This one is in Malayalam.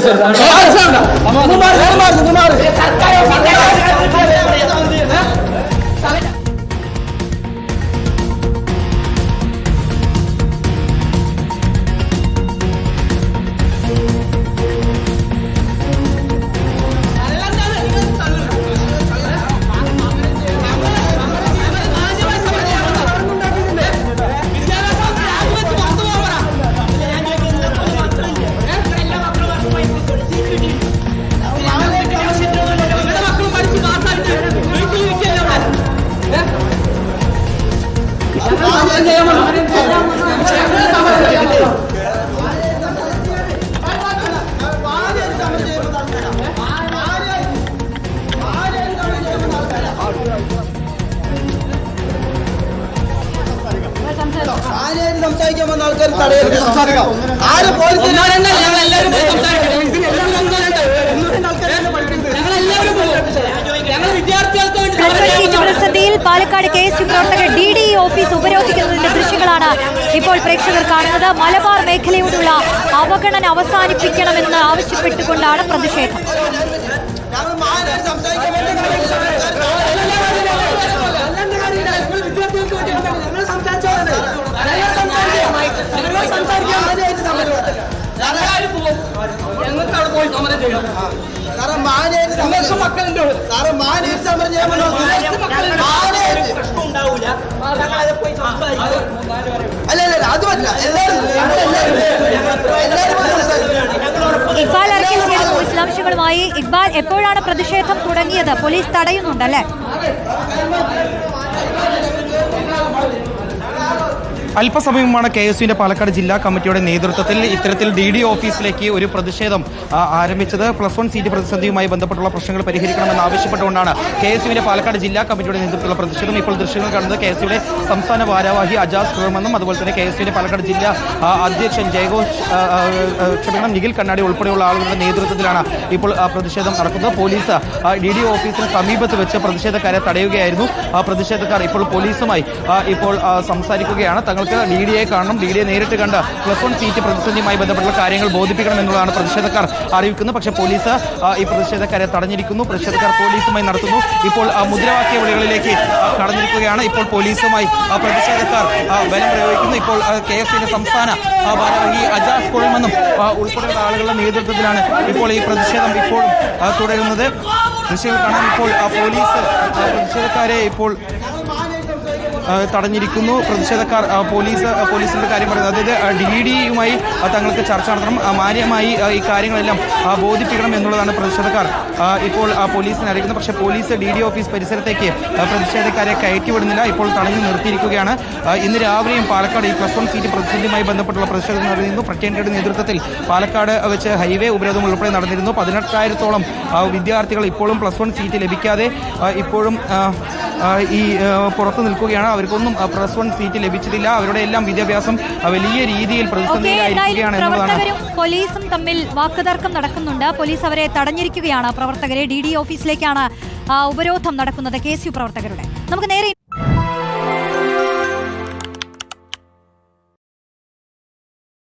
Sen sen. Ama bu var, bu var, bu var. ആരെയും സംസാരിക്കാൻ വന്ന ആൾക്കാർ തടയരുത്. ആര് പോലീസ് ശ്രദ്ധയിൽ പാലക്കാട് കെ എസ് യു പ്രവർത്തകർ ഡി ഡി ഓഫീസ് ഉപരോധിക്കുന്നതിന്റെ ദൃശ്യങ്ങളാണ് ഇപ്പോൾ പ്രേക്ഷകർ കാണുന്നത്. മലബാർ മേഖലയോടുള്ള അവഗണന അവസാനിപ്പിക്കണമെന്ന് ആവശ്യപ്പെട്ടുകൊണ്ടാണ് പ്രതിഷേധം. സാറ് മാനേജ് സമരം മാനേജ് അല്ല അല്ല അത് പറ്റില്ല ഇക്ബാൽ വിശദാംശങ്ങളുമായി ഇക്ബാൽ എപ്പോഴാണ് പ്രതിഷേധം തുടങ്ങിയത് പോലീസ് തടയുന്നുണ്ടല്ലേ അല്പസമയമാണ് കെ എസ് യുവിന്റെ പാലക്കാട് ജില്ലാ കമ്മിറ്റിയുടെ നേതൃത്വത്തിൽ ഇത്തരത്തിൽ ഡി ഡി ഓഫീസിലേക്ക് ഒരു പ്രതിഷേധം ആരംഭിച്ചത്. പ്ലസ് വൺ സീറ്റ് പ്രതിസന്ധിയുമായി ബന്ധപ്പെട്ടുള്ള പ്രശ്നങ്ങൾ പരിഹരിക്കണമെന്ന് ആവശ്യപ്പെട്ടുകൊണ്ടാണ് കെ എസ് യുവിന്റെ പാലക്കാട് ജില്ലാ കമ്മിറ്റിയുടെ നേതൃത്വത്തിലുള്ള പ്രതിഷേധം ഇപ്പോൾ ദൃശ്യങ്ങൾ കാണുന്നത്. കെ എസ് യുടെ സംസ്ഥാന ഭാരവാഹി അജാസ് കുഴമെന്നും അതുപോലെ തന്നെ കെ എസ് യുവിന്റെ പാലക്കാട് ജില്ലാ അധ്യക്ഷൻ ജയഘോഷ് ക്ഷമിക്കണം നിഖിൽ കണ്ണാടി ഉൾപ്പെടെയുള്ള ആളുകളുടെ നേതൃത്വത്തിലാണ് ഇപ്പോൾ പ്രതിഷേധം നടക്കുന്നത്. പോലീസ് ഡി ഡി ഓഫീസിന് സമീപത്ത് വെച്ച് പ്രതിഷേധക്കാരെ തടയുകയായിരുന്നു. പ്രതിഷേധക്കാർ ഇപ്പോൾ പോലീസുമായി ഇപ്പോൾ സംസാരിക്കുകയാണ്. സംസാരിക്കുകയാണ് തങ്ങൾക്ക് ഡി ഡി എ കാണണം. ഡി ഡി എ നേരിട്ട് കണ്ട് പ്ലസ് വൺ സീറ്റ് പ്രതിസന്ധിയുമായി ബന്ധപ്പെട്ടുള്ള കാര്യങ്ങൾ ബോധിപ്പിക്കണം എന്നുള്ളതാണ് പ്രതിഷേധക്കാർ അറിയിക്കുന്നത്. പക്ഷേ പോലീസ് ഈ പ്രതിഷേധക്കാരെ തടഞ്ഞിരിക്കുന്നു. പ്രതിഷേധക്കാർ പോലീസുമായി നടത്തുന്നു. ഇപ്പോൾ മുദ്രാവാക്യ വിളികളിലേക്ക് കടന്നിരിക്കുകയാണ്. ഇപ്പോൾ പോലീസുമായി പ്രതിഷേധക്കാർ ബലം പ്രയോഗിക്കുന്നു. ഇപ്പോൾ കെ എസ് സിയുടെ സംസ്ഥാന ഭാരവാഹി അജാസ് കൊഴുമെന്നും ഉൾപ്പെടെയുള്ള ആളുകളുടെ നേതൃത്വത്തിലാണ് ഇപ്പോൾ ഈ പ്രതിഷേധം ഇപ്പോഴും തുടരുന്നത്. ദൃശ്യങ്ങൾ കാണാൻ ഇപ്പോൾ പോലീസ് പ്രതിഷേധക്കാരെ ഇപ്പോൾ തടഞ്ഞിരിക്കുന്നു. പ്രതിഷേധക്കാർ പോലീസ് പോലീസിന്റെ കാര്യം പറയുന്നത് അതായത് ഡി ഡിയുമായി തങ്ങൾക്ക് ചർച്ച നടത്തണം. മാന്യമായി ഈ കാര്യങ്ങളെല്ലാം ബോധിപ്പിക്കണം എന്നുള്ളതാണ് പ്രതിഷേധക്കാർ. ഇപ്പോൾ പോലീസിനെ അറിയിക്കുന്നത് പക്ഷേ പോലീസ് ഡി ഡി ഓഫീസ് പരിസരത്തേക്ക് പ്രതിഷേധക്കാരെ കയറ്റിവിടുന്നില്ല ഇപ്പോൾ തടഞ്ഞു നിർത്തിയിരിക്കുകയാണ്. ഇന്ന് രാവിലെയും പാലക്കാട് ഈ പ്ലസ് വൺ സീറ്റ് പ്രതിസന്ധിയുമായി ബന്ധപ്പെട്ടുള്ള പ്രതിഷേധം നടന്നിരുന്നു. പ്രത്യേകയുടെ നേതൃത്വത്തിൽ പാലക്കാട് വെച്ച് ഹൈവേ ഉപരോധം ഉൾപ്പെടെ നടന്നിരുന്നു. പതിനെട്ടായിരത്തോളം വിദ്യാർത്ഥികൾ ഇപ്പോഴും പ്ലസ് വൺ സീറ്റ് ലഭിക്കാതെ ഇപ്പോഴും ഈ പുറത്ത് നിൽക്കുകയാണ്. അവർക്കൊന്നും പ്ലസ് വൺ സീറ്റ് ലഭിച്ചിട്ടില്ല. അവരുടെ എല്ലാം വിദ്യാഭ്യാസം വലിയ രീതിയിൽ പ്രതിസന്ധിയിലായിരിക്കുകയാണ് പോലീസും തമ്മിൽ വാക്കുതർക്കം നടക്കുന്നുണ്ട്. പോലീസ് അവരെ തടഞ്ഞിരിക്കുകയാണ്. പ്രവർത്തകരെ ഡി ഡി ഓഫീസിലേക്കാണ് ഉപരോധം നടക്കുന്നത്. കെ സി യു പ്രവർത്തകരുടെ. നമുക്ക് നേരെ